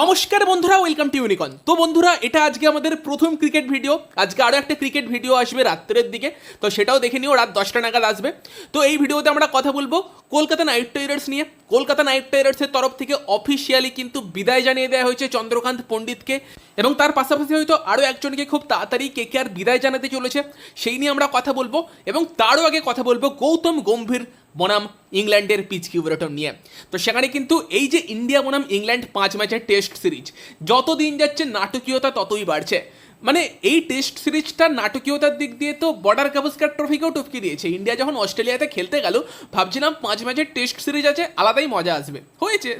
নমস্কার বন্ধুরা welcome to ইউনিকন তো বন্ধুরা, এটা আজকে আমাদের প্রথম ক্রিকেট ভিডিও আজকে আরও একটা ক্রিকেট ভিডিও আসবে রাত্রের দিকে। তো সেটাও দেখে নিও, রাত দশটা নাগাদ আসবে। তো এই ভিডিওতে আমরা কথা বলব কলকাতা নাইট রাইডার্স নিয়ে। কলকাতা নাইট রাইডার্সের তরফ থেকে অফিসিয়ালি কিন্তু বিদায় জানিয়ে দেওয়া হয়েছে চন্দ্রকান্ত পণ্ডিতকে। এবং তার পাশাপাশি হয়তো আরও একজনকে খুব তাড়াতাড়ি কে কে আর বিদায় জানাতে চলেছে। সেই নিয়ে আমরা কথা বলব। এবং তারও আগে কথা বলব গৌতম গম্ভীর। বনাম ইংল্যান্ডের পিচ কিউরেটর নিয়ে। তো সেখানে কিন্তু এই যে ইন্ডিয়া বনাম ইংল্যান্ড পাঁচ ম্যাচের টেস্ট সিরিজ যত দিন যাচ্ছে নাটকীয়তা ততই বাড়ছে। মানে এই টেস্ট সিরিজটা নাটকীয়তার দিক দিয়ে তো বর্ডার গাভাস্কার ট্রফিকেও টপকে দিয়েছে। ইন্ডিয়া যখন অস্ট্রেলিয়াতে খেলতে গেল, ভাবছিলাম পাঁচ ম্যাচের টেস্ট সিরিজ আছে, আলাদাই মজা আসবে। হয়েছে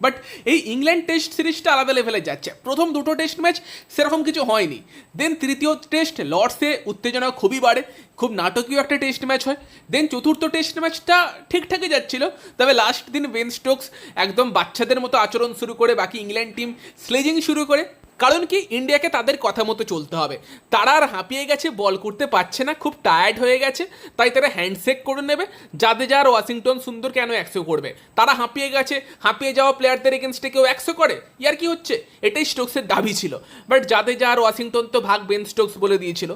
বাট এই ইংল্যান্ড টেস্ট সিরিজটা আলাদা লেভেলে যাচ্ছে। প্রথম দুটো টেস্ট ম্যাচ সেরকম কিছু হয়নি। দেন তৃতীয় টেস্ট লর্ডসে উত্তেজনা খুবই বাড়ে। খুব নাটকীয় একটা টেস্ট ম্যাচ হয়। দেন চতুর্থ টেস্ট ম্যাচটা ঠিকঠাকই যাচ্ছিল। তবে লাস্ট দিন বেন স্টোকস একদম বাচ্চাদের মতো আচরণ শুরু করে, বাকি ইংল্যান্ড টিম স্লেজিং শুরু করে। কারণ কি, ইন্ডিয়াকে তাদের কথা মতো চলতে হবে। তারা আর হাঁপিয়ে গেছে, বল করতে পারছে না, খুব টায়ার্ড হয়ে গেছে, তাই তারা হ্যান্ডশেক করে নেবে, যাতে যার ওয়াশিংটন সুন্দর কেন একশো করবে। তারা হাঁপিয়ে গেছে, হাঁপিয়ে যাওয়া প্লেয়ারদের এগেনস্টে কেউ একশো করে, ইয়ার কি হচ্ছে? এটাই স্টোকসের দাবি ছিল। বাট যাতে যার ওয়াশিংটন তো ভাগ বেন স্টোকস বলে দিয়েছিল।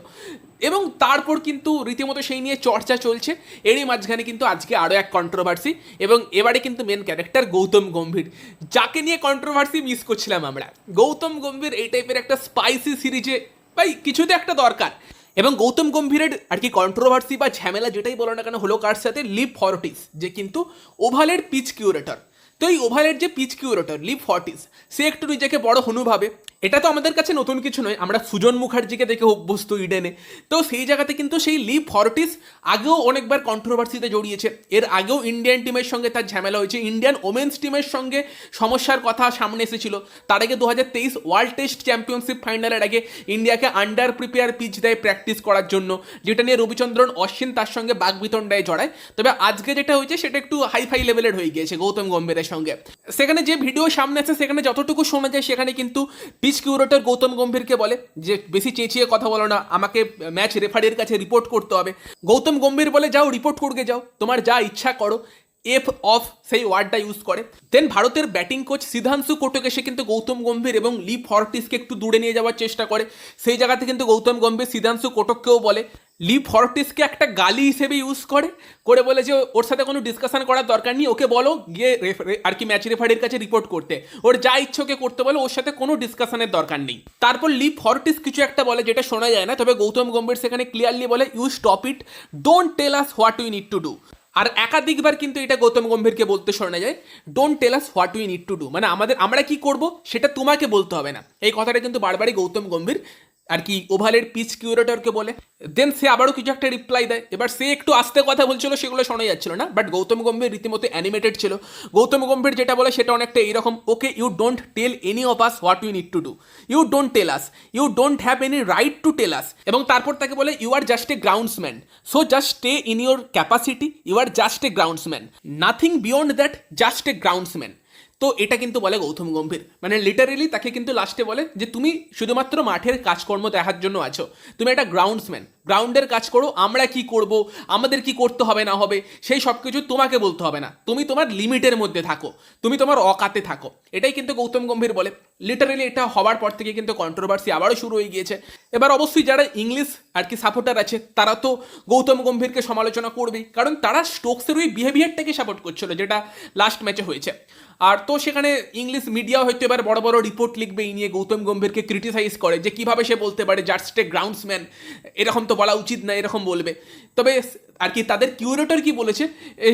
এবং তারপর কিন্তু রীতিমতো সেই নিয়ে চর্চা চলছে। এরই মাঝখানে কিন্তু আজকে আরও এক কন্ট্রোভার্সি এবং এবারে কিন্তু মেন ক্যারেক্টার গৌতম গম্ভীর, যাকে নিয়ে কন্ট্রোভার্সি মিস করছিলাম আমরা। গৌতম গম্ভীর এই টাইপের একটা স্পাইসি সিরিজে ভাই কিছুতে একটা দরকার। এবং গৌতম গম্ভীরের আর কি কন্ট্রোভার্সি বা ঝামেলা যেটাই বলো না কেন হলো কার সাথে লিপ ফরটিস যে কিন্তু ওভালের পিচ কিউরেটর তো এই ওভালের যে পিচ কিউরেটর লিপ ফর্টিস সে একটু নিজেকে বড় হনু ভাবে এটা তো আমাদের কাছে নতুন কিছু নয়, আমরা সুজন মুখার্জিকে দেখে অভ্যস্ত ইডেনে। তো সেই জায়গাতে কিন্তু সেই লিপ ফর্টিস আগেও অনেকবার কন্ট্রোভার্সিতে জড়িয়েছে। এর আগেও ইন্ডিয়ান টিমের সঙ্গে তার ঝামেলা হয়েছে। ইন্ডিয়ান ওমেন্স টিমের সঙ্গে সমস্যার কথা সামনে এসেছিল। তার আগে দু হাজার তেইশ ওয়ার্ল্ড টেস্ট চ্যাম্পিয়নশিপ ফাইনালের আগে ইন্ডিয়াকে আন্ডার প্রিপেয়ার পিচ দেয় প্র্যাকটিস করার জন্য, যেটা নিয়ে রবিচন্দ্রন অশ্বিন তার সঙ্গে বাগবিতণ্ডায় জড়ায়। তবে আজকে যেটা হয়েছে, সেটা একটু হাই ফাই লেভেলের হয়ে গিয়েছে গৌতম গম্ভীরের সঙ্গে। সেখানে যে ভিডিও সামনে আছে, সেখানে যতটুকু শোনা যায়, সেখানে কিন্তু পিচ কিউরেটর গৌতম গম্ভীরকে বলে যে, বেশি চেঁচিয়ে কথা বলো না, আমাকে ম্যাচ রেফারির কাছে রিপোর্ট করতে হবে। গৌতম গম্ভীর বলে, যাও, রিপোর্ট করতে যাও। তোমার যা ইচ্ছা করো এফ অফ সেই ওয়ার্ডটা ইউজ করে। দেন ভারতের ব্যাটিং কোচ সিদ্ধাংশু কোটকে সে কিন্তু গৌতম গম্ভীর এবং লি ফর্টিসকে একটু দূরে নিয়ে যাওয়ার চেষ্টা করে। সেই জায়গাতে কিন্তু গৌতম গম্ভীর সিদ্ধাংশু কোটককেও বলে লি ফর্টিসকে একটা গালি হিসেবে ইউজ করে করে বলে যে ওর সাথে কোনো ডিসকাশন করার দরকার নেই, ওকে বলো, গিয়ে আর কি ম্যাচ রেফারির কাছে রিপোর্ট করতে। ওর যা ইচ্ছে ওকে করতে বলো, ওর সাথে কোনো ডিসকাশনের দরকার নেই। তারপর লি ফর্টিস কিছু একটা বলে যেটা শোনা যায় না, তবে গৌতম গম্ভীর সেখানে ক্লিয়ারলি বলে you stop it don't tell us what we need to do আর একাধিকবার কিন্তু এটা গৌতম গম্ভীরকে বলতে শোনা যায় don't tell us what we need to do মানে আমাদের, আমরা কি করব, সেটা তোমাকে বলতে হবে না। এই কথাটা কিন্তু বারবারই গৌতম গম্ভীর আর কি ওভালের পিচ কিউরেটরকে বলে। দেন সে আবারও কিছু একটা রিপ্লাই দেয়। এবার সে একটু আস্তে কথা বলছিল, সেগুলো শোনা যাচ্ছিল না। বাট গৌতম গম্ভীর রীতিমতো অ্যানিমেটেড ছিল। গৌতম গম্ভীর যেটা বলে, সেটা অনেকটা এইরকম okay you don't tell any of us what you need to do you don't tell us you don't have any right to tell us এবং তারপর তাকে বলে you are just a groundsman so just stay in your capacity you are just a groundsman nothing beyond that just a groundsman তো এটা কিন্তু বলে গৌতম গম্ভীর। মানে literally তাকে কিন্তু লাস্টে বলে যে, তুমি শুধুমাত্র মাঠের কাজকর্ম দেখার জন্য আছো। তুমি একটা গ্রাউন্ডসম্যান গ্রাউন্ডের কাজ করো, আমরা কি করব, আমাদের কি করতে হবে, না হবে, সেই সব কিছু তোমাকে বলতে হবে না। তুমি তোমার লিমিটের মধ্যে থাকো, তুমি তোমার অকাতে থাকো। এটাই কিন্তু গৌতম গম্ভীর বলে। লিটারেলি এটা হওয়ার পর থেকে কিন্তু কন্ট্রোভার্সি আবারও শুরু হয়ে গিয়েছে। এবার অবশ্যই যারা ইংলিশ আর কি সাপোর্টার আছে, তারা তো গৌতম গম্ভীরকে সমালোচনা করবেই। কারণ তারা স্টোকসের ওই বিহেভিয়ারটাকে সাপোর্ট করছিল, যেটা লাস্ট ম্যাচে হয়েছে। আর তো সেখানে ইংলিশ মিডিয়া হয়তো এবার বড় বড় রিপোর্ট লিখবে এই নিয়ে গৌতম গম্ভীরকে ক্রিটিসাইজ করে, যে কীভাবে সে বলতে পারে জাস্ট গ্রাউন্ডসম্যান এরকম তো বলা উচিত না, এরকম বলবে। তবে আর কি তাদের কিউরেটর কি বলেছে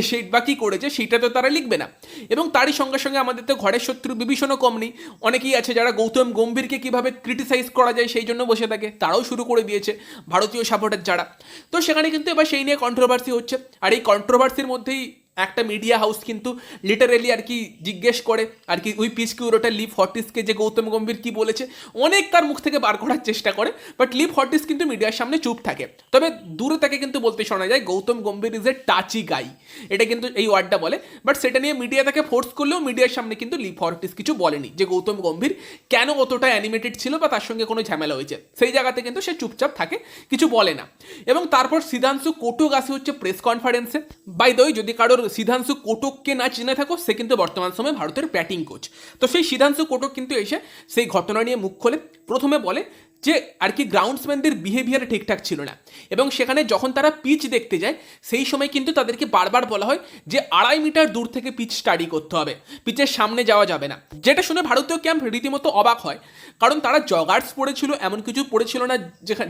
সেই বা কী করেছে সেটা তো তারা লিখবে না। এবং তারই সঙ্গে সঙ্গে আমাদের তো ঘরের শত্রু বিভীষণও কম নেই। অনেকেই আছে যারা গৌতম গম্ভীরকে কীভাবে ক্রিটিসাইজ করা যায় সেই জন্য বসে থাকে, তারাও শুরু করে দিয়েছে, ভারতীয় সাপোর্টার যারা। তো সেখানে কিন্তু এবার সেই নিয়ে কন্ট্রোভার্সি হচ্ছে। আর এই কন্ট্রোভার্সির মধ্যেই একটা মিডিয়া হাউস কিন্তু লিটারেলি আর কি জিজ্ঞেস করে, আর কি ওই পিচ কিউরোটা লিভ হর্টিসকে যে গৌতম গম্ভীর কি বলেছে অনেক তার মুখ থেকে বার করার চেষ্টা করে বাট লিভ হর্টিস কিন্তু মিডিয়ার সামনে চুপ থাকে। তবে দূরে তাকে কিন্তু বলতে শোনা যায়, Gautam Gambhir is a touchy guy এটা কিন্তু এই ওয়ার্ডটা বলে বাট সেটা নিয়ে মিডিয়া তাকে ফোর্স করলেও মিডিয়ার সামনে কিন্তু লিভ হর্টিস কিছু বলেনি, যে গৌতম গম্ভীর কেন অতটা অ্যানিমেটেড ছিল বা তার সঙ্গে কোনো ঝামেলা হয়েছে। সেই জায়গাতে কিন্তু সে চুপচাপ থাকে, কিছু বলে না। এবং তারপর সিদ্ধাংশু কোটক আসে হচ্ছে প্রেস কনফারেন্সে বাই দই যদি কারোর সিদ্ধাংশু কোটককে না চিনে থাকো, সে কিন্তু বর্তমান সময়ে ভারতের ব্যাটিং কোচ তো সেই সিদ্ধাংশু কোটক কিন্তু এসে সেই ঘটনা নিয়ে মুখ খোলে। প্রথমে বলে যে আর কি গ্রাউন্ডসম্যানদের বিহেভিয়ার ঠিকঠাক ছিল না। এবং সেখানে যখন তারা পিচ দেখতে যায়, সেই সময় কিন্তু তাদেরকে বারবার বলা হয় যে আড়াই মিটার দূর থেকে পিচ স্টাডি করতে হবে। পিচের সামনে যাওয়া যাবে না। যেটা শুনে ভারতীয় ক্যাম্প রীতিমতো অবাক হয়। কারণ তারা জগার্স পড়েছিল, এমন কিছু পড়েছিল না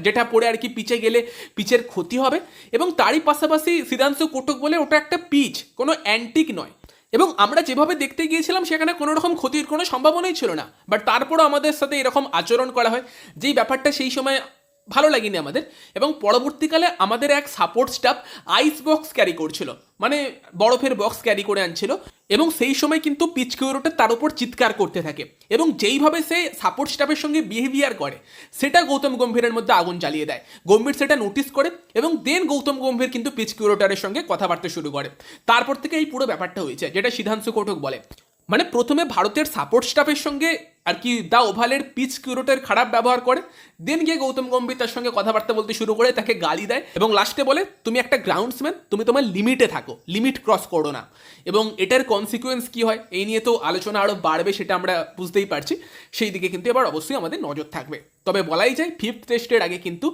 যেটা পড়ে আর কি পিচে গেলে পিচের ক্ষতি হবে। এবং তারই পাশাপাশি সিদ্ধাংশু কোটক বলে ওটা একটা পিচ কোনো অ্যান্টিক নয়। এবং আমরা যেভাবে দেখতে গিয়েছিলাম, সেখানে কোনো রকম ক্ষতির কোনো সম্ভাবনাই ছিল না। বাট তারপরও আমাদের সাথে এরকম আচরণ করা হয়। যেই ব্যাপারটা সেই সময় ভালো লাগেনি আমাদের। এবং পরবর্তীকালে আমাদের এক support staff ice box carry করছিল। মানে বরফের বক্স ক্যারি করে আনছিল। এবং সেই সময় কিন্তু পিচকিউরোটা তার উপর চিৎকার করতে থাকে। এবং যেইভাবে সে সাপোর্ট স্টাফের সঙ্গে বিহেভিয়ার করে, সেটা গৌতম গম্ভীরের মধ্যে আগুন জ্বালিয়ে দেয়। গম্ভীর সেটা নোটিস করে এবং দেন গৌতম গম্ভীর কিন্তু পিচকিউরোটারের সঙ্গে কথাবার্তা শুরু করে। তারপর থেকে এই পুরো ব্যাপারটা হয়েছে, যেটা সিদ্ধাংশু কোটক বলে। মানে প্রথমে ভারতের সাপোর্ট স্টাফের সঙ্গে আর কি দা ওভালের পিচ কিউরোটের খারাপ ব্যবহার করে দেন গিয়ে গৌতম গম্ভীর তার সঙ্গে কথাবার্তা বলতে শুরু করে, তাকে গালি দেয় এবং লাস্টে বলে, তুমি একটা গ্রাউন্ডসম্যান তুমি তোমার লিমিটে থাকো লিমিট ক্রস করো না। এবং এটার কনসিকুয়েন্স কি হয়, এই নিয়ে তো আলোচনা আরও বাড়বে সেটা আমরা বুঝতেই পারছি। সেই দিকে কিন্তু এবার অবশ্যই আমাদের নজর থাকবে। তবে বলাই যায় ফিফথ টেস্টের আগে কিন্তু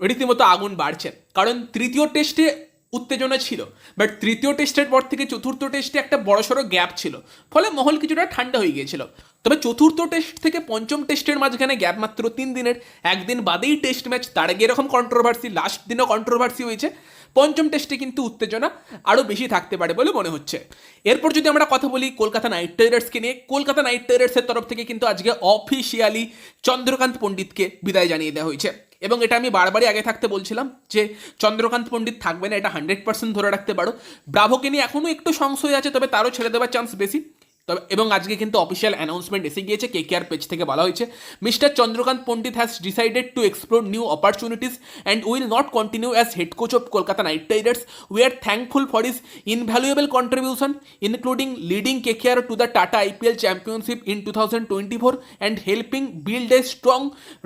রীতিমতো আগুন বাড়ছে। কারণ তৃতীয় টেস্টে উত্তেজনা ছিল। বাট তৃতীয় টেস্টের পর থেকে চতুর্থ টেস্টে একটা বড়সড় গ্যাপ ছিল। ফলে মহল কিছুটা ঠান্ডা হয়ে গিয়েছিল। তবে চতুর্থ টেস্ট থেকে পঞ্চম টেস্টের মাঝখানে গ্যাপ মাত্র তিন দিনের। একদিন বাদেই টেস্ট ম্যাচ তার আগে এরকম কন্ট্রোভার্সি লাস্ট দিনও কন্ট্রোভার্সি হয়েছে। পঞ্চম টেস্টে কিন্তু উত্তেজনা আরও বেশি থাকতে পারে বলে মনে হচ্ছে। এরপর যদি আমরা কথা বলি কলকাতা নাইট রাইডার্সকে নিয়ে, কলকাতা নাইট রাইডার্সের তরফ থেকে কিন্তু আজকে অফিসিয়ালি চন্দ্রকান্ত পণ্ডিতকে বিদায় জানিয়ে দেওয়া হয়েছে। এবং এটা আমি বারবারই আগে থাকতে বলছিলাম যে, চন্দ্রকান্ত পণ্ডিত থাকবে না, এটা হান্ড্রেড পার্সেন্ট ধরে রাখতে পারো। ব্রাভোকে নিয়ে এখনও একটু সংশয় আছে, তবে তারও ছেড়ে দেওয়ার চান্স বেশি। তবে, এবং আজকে কিন্তু অফিসিয়াল অ্যানাউন্সমেন্ট এসে গিয়েছে কে কে আর পেজ থেকে বলা হয়েছে, Mr Chandrakant Pandit has decided to explore new opportunities and will not continue as head coach of Kolkata Knight Riders we are thankful for his invaluable contribution including leading K K R to the Tata IPL championship in two thousand twenty four and helping build a strong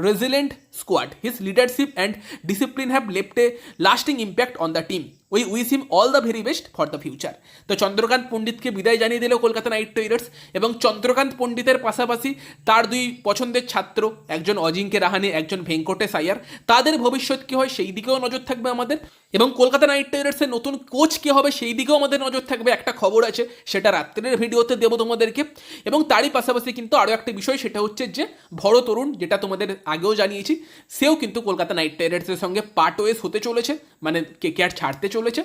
resilient squad. His leadership and discipline have left a lasting impact on the team. We wish him all the very best for the future তো চন্দ্রকান্ত পণ্ডিতকে বিদায় জানিয়ে দিল Kolkata Knight Riders এবং চন্দ্রকান্ত পণ্ডিতের পাশাপাশি তার দুই পছন্দের ছাত্র, একজন অজিঙ্কে রাহানে একজন ভেঙ্কটেশ আয়ার, তাদের ভবিষ্যৎ কী হয় সেই দিকেও নজর থাকবে আমাদের এবং কলকাতা নাইট রাইডার্সের নতুন কোচ কী হবে সেই দিকেও আমাদের নজর থাকবে একটা খবর আছে, সেটা রাত্রের ভিডিওতে দেবো তোমাদেরকে এবং তারই পাশাপাশি কিন্তু আরও একটা বিষয়, সেটা হচ্ছে যে ভরত তরুণ যেটা তোমাদের আগেও জানিয়েছি সেও কিন্তু কলকাতা নাইট রাইডার্সের সঙ্গে পার্ট ওয়েস হতে চলেছে মানে কে কে আর ছাড়তে চলেছে।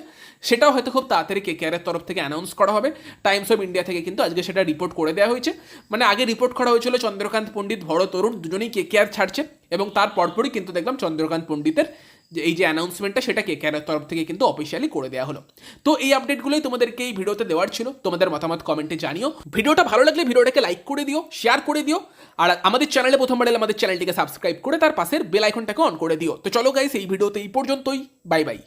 সেটাও হয়তো খুব তাড়াতাড়ি কে কে আরের তরফ থেকে অ্যানাউন্স করা হবে। টাইমস অফ ইন্ডিয়া থেকে কিন্তু আজকে সেটা রিপোর্ট করে দেওয়া হয়েছে। মানে আগে রিপোর্ট করা হয়েছিল চন্দ্রকান্ত পণ্ডিত, ভরত তরুণ, দুজনেই আর ছাড়ছে এবং তার পরপরই কিন্তু দেখলাম চন্দ্রকান্ত পণ্ডিতের যে এই যে অ্যানাউন্সমেন্টটা সেটা কে কে তরফ থেকে কিন্তু অফিসিয়ালি করে দেওয়া হলো। তো এই আপডেটগুলোই তোমাদেরকে এই ভিডিওতে দেওয়ার ছিল। তোমাদের মতামত কমেন্টে জানিও। ভিডিওটা ভালো লাগলে ভিডিওটাকে লাইক করে দিও শেয়ার করে দিও, আর আমাদের চ্যানেলে প্রথমবার এলে আমাদের চ্যানেলটিকে সাবস্ক্রাইব করে তার পাশের বেল আইকনটাকে অন করে দিও। তো চলো গাইস এই ভিডিওতে এই পর্যন্তই। Bye bye